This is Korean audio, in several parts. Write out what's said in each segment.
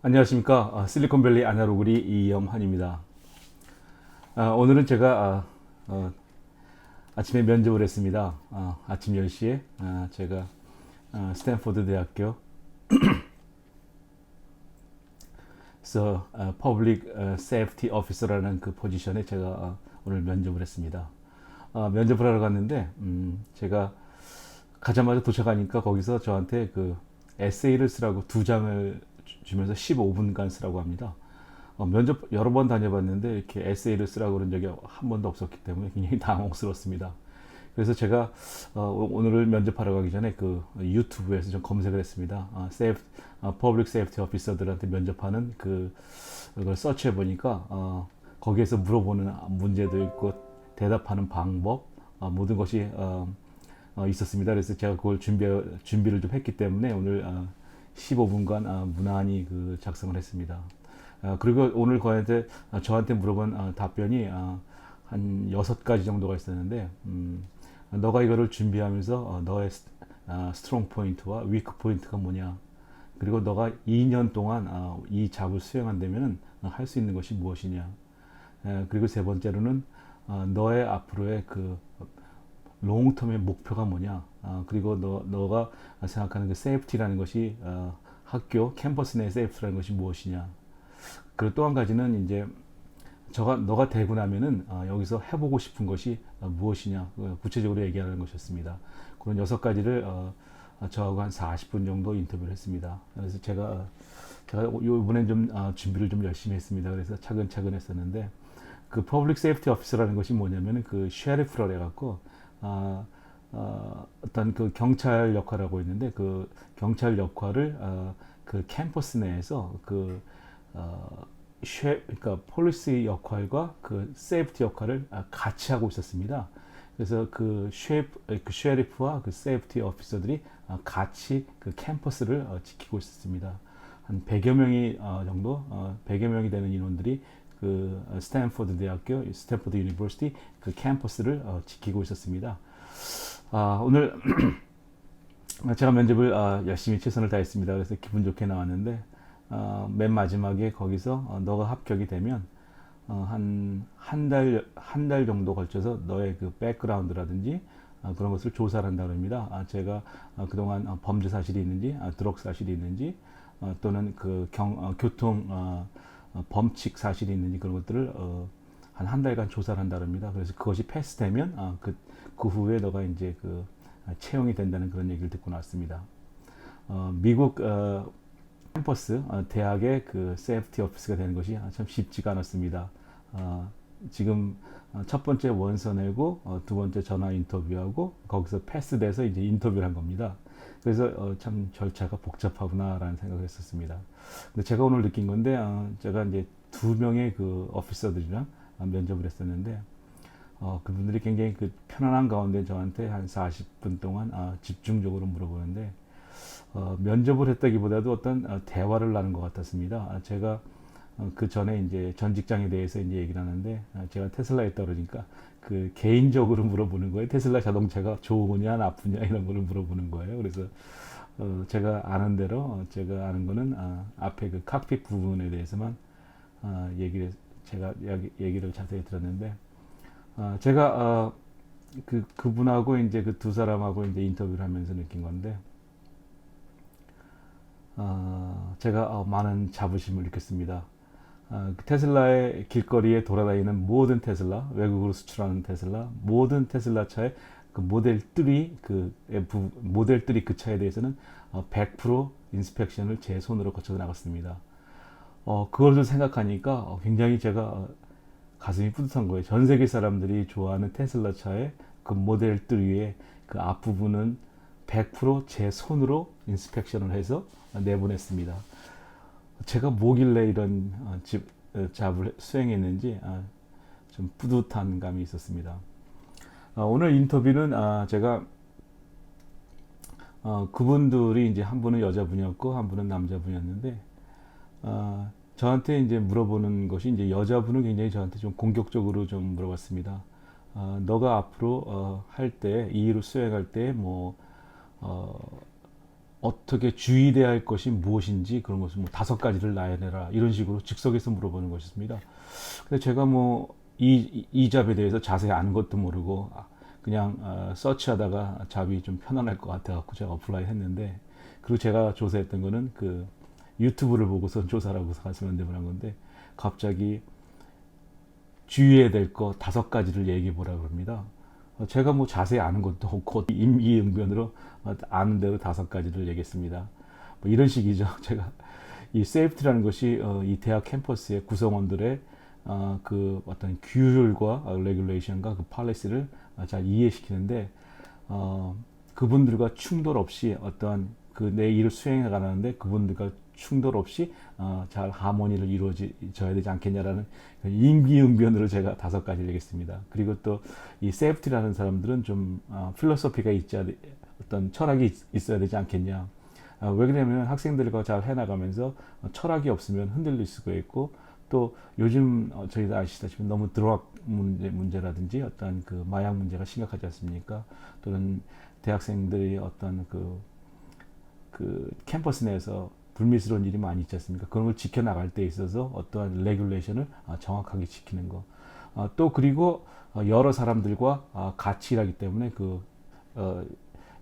안녕하십니까 아, 실리콘밸리 아나로그리 이영환입니다. 아, 오늘은 제가 아, 어, 아침에 면접을 했습니다. 아, 아침 10시에 아, 제가 아, 스탠포드 대학교 아, 퍼블릭 아, 세이프티 오피서라는 그 포지션에 제가 아, 오늘 면접을 했습니다. 아, 면접을 하러 갔는데 음, 제가 가자마자 도착하니까 거기서 저한테 그 에세이를 쓰라고 두 장을 주- 주면서 15분간 쓰라고 합니다. 어, 면접 여러 번 다녀봤는데 이렇게 에세이를 쓰라고 그런 적이 한 번도 없었기 때문에 굉장히 당혹스럽습니다. 그래서 제가 어, 오늘을 면접하러 가기 전에 그 유튜브에서 좀 검색을 했습니다. 아, 세이프, 아, 퍼블릭 세이프티 오피서들한테 면접하는 그 그걸 서치해 보니까 어, 거기에서 물어보는 문제도 있고 대답하는 방법 아, 모든 것이 어, 어, 있었습니다. 그래서 제가 그걸 준비 준비를 좀 했기 때문에 오늘 어, 15분간 어, 무난히 그 작성을 했습니다. 어, 그리고 오늘 저한테 어, 저한테 물어본 어, 답변이 어, 한 여섯 가지 정도가 있었는데 음, 너가 이거를 준비하면서 어, 너의 스, 어, 스트롱 포인트와 위크 포인트가 뭐냐 그리고 너가 2년 동안 어, 이 잡을 수행한다면 할 수 있는 것이 무엇이냐 에, 그리고 세 번째로는 어, 너의 앞으로의 그 롱텀의 목표가 뭐냐 아, 그리고 너, 너가 생각하는 그 세이프티라는 것이 어, 학교 캠퍼스 내 세이프티라는 것이 무엇이냐. 그리고 또 한 가지는 이제 저가 너가 되고 나면은 어, 여기서 해보고 싶은 것이 어, 무엇이냐. 어, 구체적으로 얘기하는 것이었습니다. 그런 여섯 가지를 어, 어, 저하고 한 40분 정도 인터뷰를 했습니다. 그래서 제가 어, 제가 이번엔 좀 어, 준비를 좀 열심히 했습니다. 그래서 차근차근 했었는데 그 퍼블릭 세이프티 오피서라는 것이 뭐냐면은 그 쉐리프라 해갖고 아, 어, 어떤 그 경찰 역할을 하고 있는데 그 경찰 역할을 어, 그 캠퍼스 내에서 그 어, 쉐, 그러니까 폴리스 역할과 그 세이프티 역할을 아, 같이 하고 있었습니다. 그래서 그 쉐프, 그 쉐리프와 그 세이프티 오피서들이 아, 같이 그 캠퍼스를 어, 지키고 있었습니다. 한 100여 명이 어, 정도, 어, 100여 명이 되는 인원들이 그 어, 스탠포드 대학교, 스탠포드 유니버시티 그 캠퍼스를 어, 지키고 있었습니다. 아, 오늘 제가 면접을 아, 열심히 최선을 다했습니다. 그래서 기분 좋게 나왔는데 어, 맨 마지막에 거기서 어, 너가 합격이 되면 어, 한한 달 한 달 정도 걸쳐서 너의 그 백그라운드라든지 아, 그런 것을 조사를 한다 그럽니다. 아, 제가 어, 그동안 어, 범죄 사실이 있는지, 아, 드럭 사실이 있는지, 어, 또는 그 경, 어, 교통 어, 어, 범칙 사실이 있는지 그런 것들을 어, 한한 달간 조사를 한다 그럽니다. 그래서 그것이 패스되면 아, 그, 그 후에 너가 이제 그 아, 채용이 된다는 그런 얘기를 듣고 나왔습니다. 어, 미국 어, 캠퍼스 어, 대학의 그 세이프티 오피스가 되는 것이 아, 참 쉽지가 않았습니다. 어, 지금 어, 첫 번째 원서 내고 어, 두 번째 전화 인터뷰하고 거기서 패스돼서 이제 인터뷰를 한 겁니다. 그래서 어, 참 절차가 복잡하구나라는 생각을 했었습니다. 근데 제가 오늘 느낀 건데 어, 제가 이제 두 명의 그 오피서들이랑 어, 면접을 했었는데 어, 그분들이 굉장히 그 편안한 가운데 저한테 한 40분 동안 아, 집중적으로 물어보는데 어, 면접을 했다기보다도 어떤 어, 대화를 나눈 것 같았습니다. 아, 제가 어, 그 전에 이제 전 직장에 대해서 이제 얘기를 하는데 아, 제가 테슬라에 떨어지니까 그 개인적으로 물어보는 거예요. 테슬라 자동차가 좋으냐 나쁘냐 이런 거를 물어보는 거예요. 그래서 어, 제가 아는 대로 어, 제가 아는 거는 아, 앞에 그 칵핏 부분에 대해서만 아, 얘기를 제가 얘기를 자세히 들었는데 아, 제가 어, 그 그분하고 이제 그 두 사람하고 이제 인터뷰를 하면서 느낀 건데 어, 제가 어, 많은 자부심을 느꼈습니다. 어, 그 테슬라의 길거리에 돌아다니는 모든 테슬라, 외국으로 수출하는 테슬라, 모든 테슬라 차의 그 모델 3, 그 부- 모델 3 그 차에 대해서는 어, 100% 인스펙션을 제 손으로 거쳐 나갔습니다. 어, 그걸 생각하니까 어, 굉장히 제가 어, 가슴이 뿌듯한 거예요. 전 세계 사람들이 좋아하는 테슬라 차의 그 모델 3의 그 앞부분은 100%제 손으로 인스펙션을 해서 내보냈습니다. 제가 뭐길래 이런 어, 집, 어, 잡을 수행했는지 아, 좀 뿌듯한 감이 있었습니다. 어, 오늘 인터뷰는 아, 제가 어, 그분들이 이제 한 분은 여자분이었고 한 분은 남자분이었는데 어, 저한테 이제 물어보는 것이 이제 여자분은 굉장히 저한테 좀 공격적으로 좀 물어봤습니다. 어, 너가 앞으로 어, 할 때, 이 일을 수행할 때, 뭐, 어, 어떻게 주의돼야 할 것이 무엇인지 그런 것을 뭐 다섯 가지를 나열해라 이런 식으로 즉석에서 물어보는 것이었습니다. 근데 제가 뭐 이 이 잡에 대해서 자세히 아는 것도 모르고 아, 그냥 어, 서치하다가 잡이 좀 편안할 것 같아 갖고 제가 어플라이 했는데 그리고 제가 조사했던 거는 그 유튜브를 보고서 조사라고 말씀을 한 건데 갑자기 주의해야 될 거 다섯 가지를 얘기해 보라 그럽니다. 어, 제가 뭐 자세히 아는 것도 없고 임기응변으로 어, 아는 대로 다섯 가지를 얘기했습니다. 뭐 이런 식이죠. 제가 이 세이프티라는 것이 어, 이 대학 캠퍼스의 구성원들의 어, 그 어떤 규율과 레귤레이션과 그 팔레시를 잘 이해시키는데 어, 그분들과 충돌 없이 어떤 그 내 일을 수행해 가는데 그분들과 충돌 없이 어, 잘 하모니를 이루어져야 되지 않겠냐라는 그 임기응변으로 제가 다섯 가지를 얘기했습니다. 그리고 또 이 세프티라는 사람들은 좀 어, 필로소피가 있지 않, 어떤 철학이 있, 있어야 되지 않겠냐. 어, 왜 그러냐면 학생들과 잘 해나가면서 어, 철학이 없으면 흔들릴 수가 있고 또 요즘 어, 저희도 아시다시피 너무 드럭 문제, 문제라든지 어떤 그 마약 문제가 심각하지 않습니까? 또는 대학생들이 어떤 그, 그 캠퍼스 내에서 불미스러운 일이 많이 있지 않습니까? 그런 걸 지켜나갈 때 있어서 어떠한 레귤레이션을 어, 정확하게 지키는 거. 어, 또 그리고 어, 여러 사람들과 어, 같이 일하기 때문에 그 어,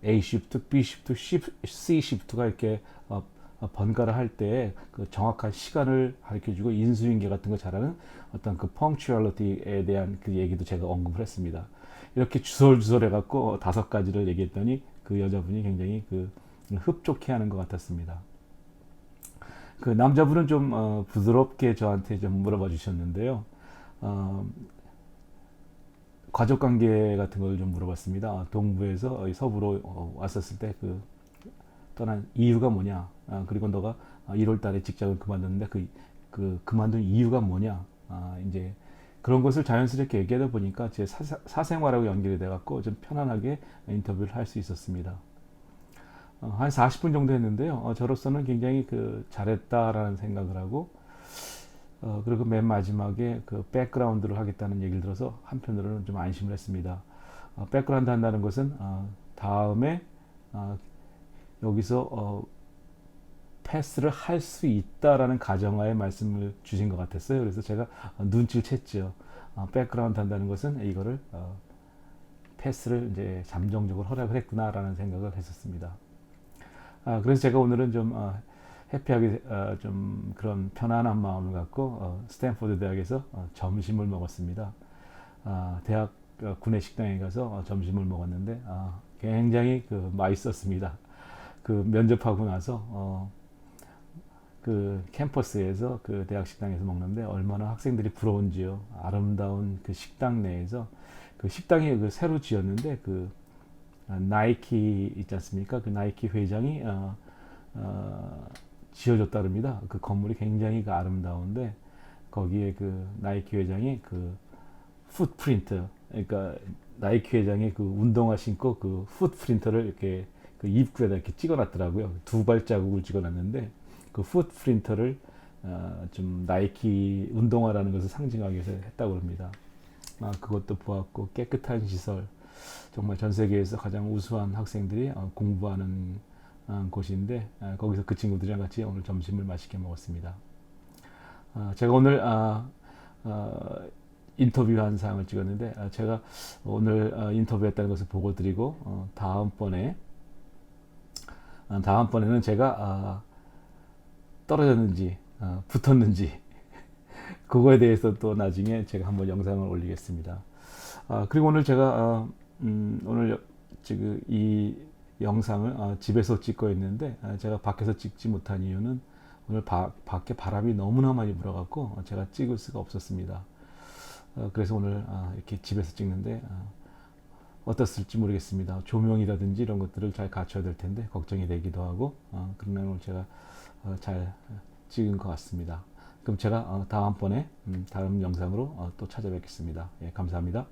A 시프트, B 시프트, C 시프트가 이렇게 어, 어, 번갈아 할 때 그 정확한 시간을 가르쳐주고 인수인계 같은 거 잘하는 어떤 그 펑츄얼리티에 대한 그 얘기도 제가 언급을 했습니다. 이렇게 주설주설 해갖고 다섯 가지를 얘기했더니 그 여자분이 굉장히 그 흡족해하는 것 같았습니다. 그 남자분은 좀 어, 부드럽게 저한테 좀 물어봐 주셨는데요. 어, 가족 관계 같은 걸 좀 물어봤습니다. 동부에서 서부로 어, 왔었을 때 그 떠난 이유가 뭐냐? 아, 그리고 너가 1월 달에 직장을 그만뒀는데 그, 그 그만둔 이유가 뭐냐? 아, 이제 그런 것을 자연스럽게 얘기하다 보니까 제 사, 사생활하고 연결이 돼 갖고 좀 편안하게 인터뷰를 할 수 있었습니다. 어, 한 40분 정도 했는데요. 어, 저로서는 굉장히 그 잘했다라는 생각을 하고 어, 그리고 맨 마지막에 그 백그라운드를 하겠다는 얘기를 들어서 한편으로는 좀 안심을 했습니다. 어, 백그라운드 한다는 것은 어, 다음에 어, 여기서 어, 패스를 할 수 있다라는 가정하에 말씀을 주신 것 같았어요. 그래서 제가 어, 눈치를 챘죠. 어, 백그라운드 한다는 것은 이거를 어, 패스를 이제 잠정적으로 허락을 했구나라는 생각을 했었습니다. 아, 그래서 제가 오늘은 좀 어, 해피하게 어, 좀 그런 편안한 마음을 갖고 어, 스탠포드 대학에서 어, 점심을 먹었습니다. 아, 대학 어, 구내 식당에 가서 어, 점심을 먹었는데 아, 굉장히 그 맛있었습니다. 그 면접하고 나서 어, 그 캠퍼스에서 그 대학 식당에서 먹는데 얼마나 학생들이 부러운지요. 아름다운 그 식당 내에서 그 식당이 그 새로 지었는데 그 아, 나이키 있지 않습니까? 그 나이키 회장이 어, 어, 지어줬다릅니다. 그 건물이 굉장히 그 아름다운데 거기에 그 나이키 회장이 그 풋프린트, 그러니까 나이키 회장이 그 운동화 신고 그 풋프린터를 이렇게 그 입구에다 이렇게 찍어놨더라고요. 두 발자국을 찍어놨는데 그 풋프린터를 어, 좀 나이키 운동화라는 것을 상징하기 위해서 했다고 합니다. 아, 그것도 보았고 깨끗한 시설, 정말 전 세계에서 가장 우수한 학생들이 어, 공부하는 어, 곳인데 어, 거기서 그 친구들이랑 같이 오늘 점심을 맛있게 먹었습니다. 어, 제가 오늘 아, 어, 인터뷰한 사항을 찍었는데 아, 제가 오늘 어, 인터뷰했다는 것을 보고 드리고 어, 다음번에 아, 다음번에는 제가 아, 떨어졌는지 아, 붙었는지 그거에 대해서 또 나중에 제가 한번 영상을 올리겠습니다. 아, 그리고 오늘 제가 아, 음, 오늘 지금 이 영상을 아, 집에서 찍고 있는데 아, 제가 밖에서 찍지 못한 이유는 오늘 바, 밖에 바람이 너무나 많이 불어갖고 제가 찍을 수가 없었습니다. 어, 그래서 오늘 아, 이렇게 집에서 찍는데 아, 어떻을지 모르겠습니다. 조명이라든지 이런 것들을 잘 갖춰야 될 텐데 걱정이 되기도 하고 어, 그러나 오늘 제가 어, 잘 찍은 것 같습니다. 그럼 제가 어, 다음번에 음, 다음 영상으로 어, 또 찾아뵙겠습니다. 예, 감사합니다.